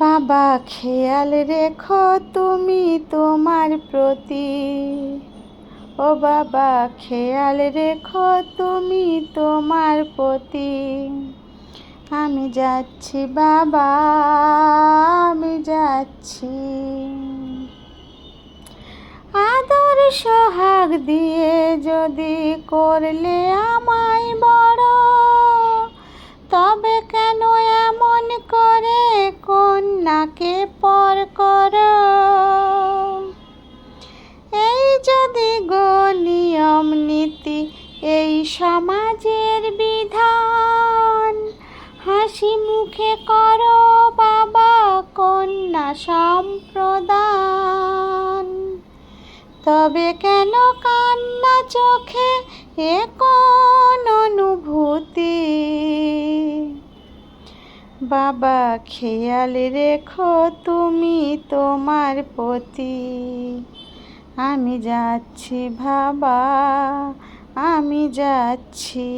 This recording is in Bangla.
বাবা, খেয়াল রেখো তুমি তোমার প্রতি। ও বাবা, খেয়াল রেখো তুমি তোমার প্রতি। আমি যাচ্ছি বাবা, আমি যাচ্ছি। আদর সোহাগ দিয়ে যদি করলে আমায় পর কর। এই যদি গো নিয়ম নীতি, এই সমাজের বিধান। হাসি মুখে করো বাবা, কন্যা সম্প্রদান। তবে কেন কান্না চোখে এ বাবা খেয়াল রেখো তুমি তোমার প্রতি। আমি যাচ্ছি বাবা আমি যাচ্ছি।